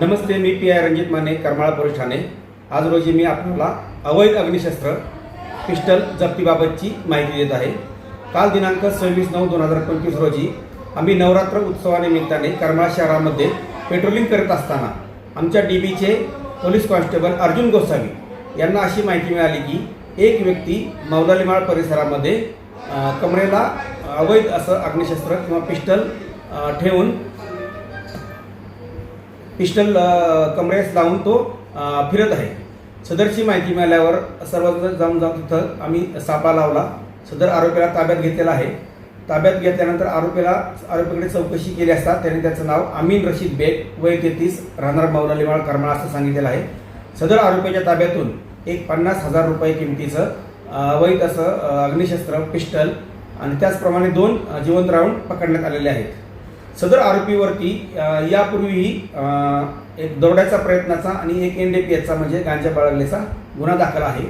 Namaste me P I Ranjit Mane Karmala police Thane. आज रोजी मी आपल्याला अवैध अग्निशस्त्र पिस्टल जप्तीबाबतची माहिती देत आहे. काल दिनांक सव्वीस नऊ दोन हजार पंचवीस रोजी आम्ही नवरात्र उत्सवानिमित्ताने करमाळा शहरामध्ये पेट्रोलिंग करत असताना आमच्या डी बीचे पोलीस कॉन्स्टेबल अर्जुन गोसावी यांना अशी माहिती मिळाली की एक व्यक्ती मौलालीमाळ परिसरामध्ये कमरेला अवैध असं अग्निशस्त्र किंवा पिस्टल ठेवून पिस्टल कमरेस लावून तो फिरत आहे. सदरची माहिती मिळाल्यावर सर्वजण जाऊन जाऊन तिथं आम्ही सापळा लावला. सदर आरोपीला ताब्यात घेतलेला आहे. ताब्यात घेतल्यानंतर आरोपीला आरोपीकडे चौकशी केली असता त्याने त्याचं नाव अमीन रशीद बेग वय तेहतीस राहणार मौलालीमाळ करमाळा असं सांगितलेलं आहे. सदर आरोपीच्या ताब्यातून एक पन्नास हजार रुपये किमतीचं वैध असं अग्निशस्त्र पिस्टल आणि त्याचप्रमाणे दोन जिवंत राऊंड पकडण्यात आलेले आहेत. सदर आरोपीवरती यापूर्वीही एक दरोड्याचा प्रयत्नाचा आणि एक एन डी पी एचा म्हणजे गांजा बाळगल्याचा गुन्हा दाखल आहे.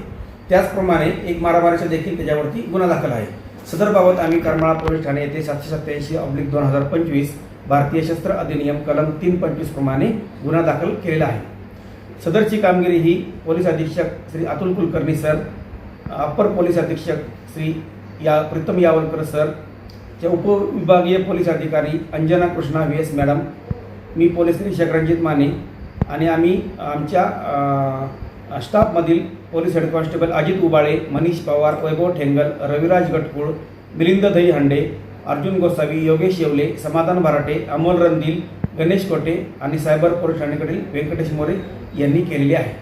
त्याचप्रमाणे एक मारामारीचा देखील त्याच्यावरती गुन्हा दाखल आहे. सदरबाबत आम्ही करमाळा पोलीस ठाणे येथे सातशे सत्याऐंशी ऑब्लिक दोन हजार पंचवीस भारतीय शस्त्र अधिनियम कलम तीन पंचवीस प्रमाणे गुन्हा दाखल केलेला आहे. सदरची कामगिरी ही पोलीस अधीक्षक Shri Atul Kulkarni sir upper police अधीक्षक श्री या प्रीतम यावलकर सर च्या उपविभागीय पोलीस अधिकारी Anjana Krishna V S madam मी पोलीस निरीक्षक रणजित माने आणि आम्ही आमच्या स्टाफमधील police head constable Ajit Ubale Manish Pawar Vaibhav Thengal Raviraj Gatkul Milind Dahihande Arjun Gosavi Yogesh Yevale Samadhan Bharate Amol Randil Ganesh Kote आणि cyber police ठाणेकडील व्यंकटेश मोरे यांनी केलेली आहे.